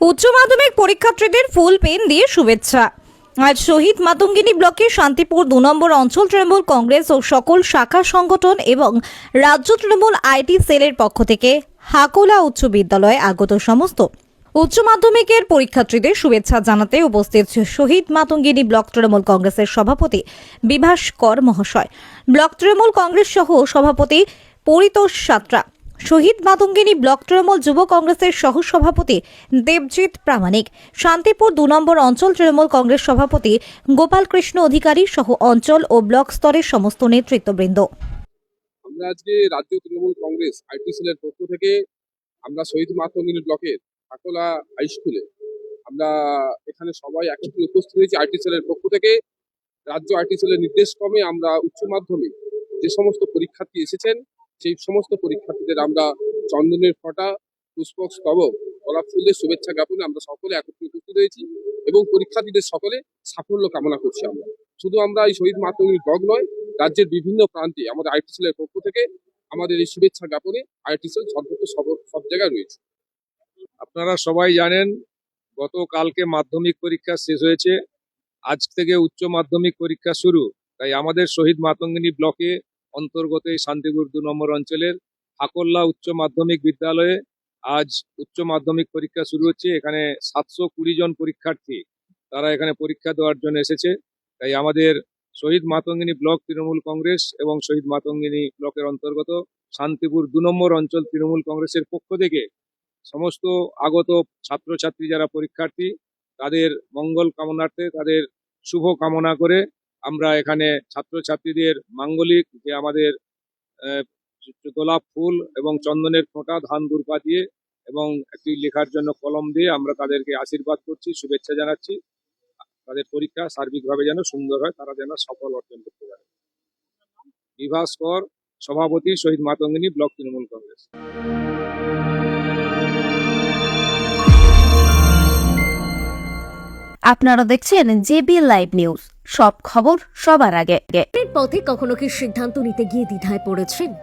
উচ্চ মাধ্যমিক পরীক্ষার্থীদের ফুল পেন দিয়ে শুভেচ্ছা। আজ শহীদ মাতঙ্গিনী ব্লকের শান্তিপুর দু নম্বর অঞ্চল তৃণমূল কংগ্রেস ও সকল শাখা সংগঠন এবং রাজ্য তৃণমূল আইটি সেলের পক্ষ থেকে হাকোলা উচ্চ বিদ্যালয়ে আগত সমস্ত উচ্চ মাধ্যমিকের পরীক্ষার্থীদের শুভেচ্ছা জানাতে উপস্থিত শহীদ মাতঙ্গিনী ব্লক তৃণমূল কংগ্রেসের সভাপতি বিভাস কর মহাশয়। ব্লক তৃণমূল কংগ্রেস সহ সভাপতি পরিতোষ সাত্রা। শহীদ মাতঙ্গিনী ব্লক তৃণমূল যুব কংগ্রেসের সহ সভাপতি দেবজিৎ প্রামাণিক, শান্তিপুর দু নম্বর অঞ্চল তৃণমূল কংগ্রেস সভাপতি গোপাল কৃষ্ণ অধিকারী সহ অঞ্চল ও ব্লক স্তরের সমস্ত নেতৃত্ববৃন্দ। আমরা আজকে রাজ্য তৃণমূল কংগ্রেস আইটি এর পক্ষ থেকে আমরা শহীদ মাতঙ্গিনী ব্লকের আকোলা হাই স্কুলে আমরা এখানে সবাই একত্রে উপস্থিত হয়েছি আইটি এর পক্ষ থেকে। রাজ্য আইটি এর নির্দেশ ক্রমে আমরা উচ্চ মাধ্যমিক যে সমস্ত পরীক্ষার্থী এসেছেন সেই সমস্ত পরীক্ষার্থীদের আমরা চন্দনের ফটা, পুষ্পক স্তবক গোলাপ ফুলের শুভেচ্ছা জ্ঞাপনে আমরা সকলে একত্রে উপস্থিত হয়েছি এবং পরীক্ষার্থীদের সকলে সাফল্য কামনা করছি আমরা। শুধু আমরা এই শহীদ মাতঙ্গিনী ব্লক নয়, রাজ্যের বিভিন্ন প্রান্তে, আমাদের আইটি সেলের পক্ষ থেকে আমাদের এই শুভেচ্ছা জ্ঞাপনে আইটি সেল সর্বত্র সব সব জায়গায় রয়েছে। আপনারা সবাই জানেন, গতকালকে মাধ্যমিক পরীক্ষা শেষ হয়েছে। আজ থেকে উচ্চ মাধ্যমিক পরীক্ষা শুরু। তাই আমাদের শহীদ মাতঙ্গিনী ব্লকে অন্তর্গত এই শান্তিপুর দু নম্বর অঞ্চলের হাকল্লা উচ্চ মাধ্যমিক বিদ্যালয়ে আজ উচ্চ মাধ্যমিক পরীক্ষা শুরু হচ্ছে। এখানে সাতশো কুড়ি জন পরীক্ষার্থী তারা এখানে পরীক্ষা দেওয়ার জন্য এসেছে। তাই আমাদের শহীদ মাতঙ্গিনী ব্লক তৃণমূল কংগ্রেস এবং শহীদ মাতঙ্গিনী ব্লকের অন্তর্গত শান্তিপুর দু নম্বর অঞ্চল তৃণমূল কংগ্রেসের পক্ষ থেকে সমস্ত আগত ছাত্রছাত্রী যারা পরীক্ষার্থী, তাদের মঙ্গল কামনার্থে তাদের শুভ কামনা করে আমরা এখানে ছাত্রছাত্রীদের মাঙ্গলিক যে আমাদের গোলাপ ফুল এবং চন্দনের ফোঁটা, ধান দুর্পা দিয়ে এবং একটি লেখার জন্য কলম দিয়ে আমরা তাদেরকে আশীর্বাদ করছি, শুভেচ্ছা জানাচ্ছি। তাদের পরীক্ষা সার্বিকভাবে যেন সুন্দর হয়, তারা যেন সফল অর্জন করতে পারে। বিভাস কর, সভাপতি শহীদ মাতঙ্গিনী, ব্লক তৃণমূল কংগ্রেস। আপনারা দেখছেন জেবি লাইভ নিউজ। সব খবর সবার আগে। পথে কখনো কি সিদ্ধান্ত নিতে গিয়ে দ্বিধায় পড়েছেন?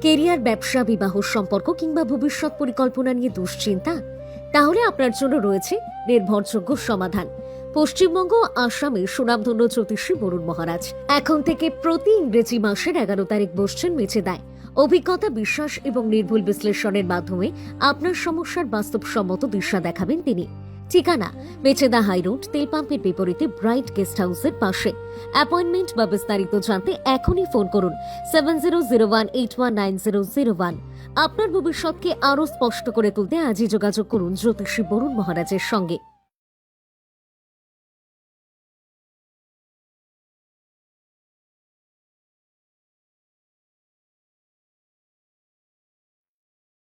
কেরিয়ার, ব্যবসা, বিবাহ সম্পর্ক কিংবা ভবিষ্যৎ পরিকল্পনা নিয়ে দুশ্চিন্তা? তাহলে আপনার জন্য রয়েছে নির্ভরযোগ্য সমাধান। পশ্চিমবঙ্গ, আসামে সুনামধন্য জ্যোতিষী বরুণ মহারাজ। এখন থেকে প্রতি ইংরেজি মাসের এগারো তারিখ বসছেন মেচে দেয়। অভিজ্ঞতা, বিশ্বাস এবং নির্ভুল বিশ্লেষণের মাধ্যমে আপনার সমস্যার বাস্তবসম্মত দিশা দেখাবেন তিনি। ঠিকানা মেচেদা হাই রোড তেল পাম্পের বিপরীতে ব্রাইট গেস্ট হাউসের পাশে। অ্যাপয়েন্টমেন্ট বা বিস্তারিত জানতে এখনই ফোন করুন seven zero zero one eight one nine zero zero one আপনার ভবিষ্যৎকে আরও স্পষ্ট করে তুলতে আজই যোগাযোগ করুন জ্যোতিষী বরুণ মহারাজের সঙ্গে।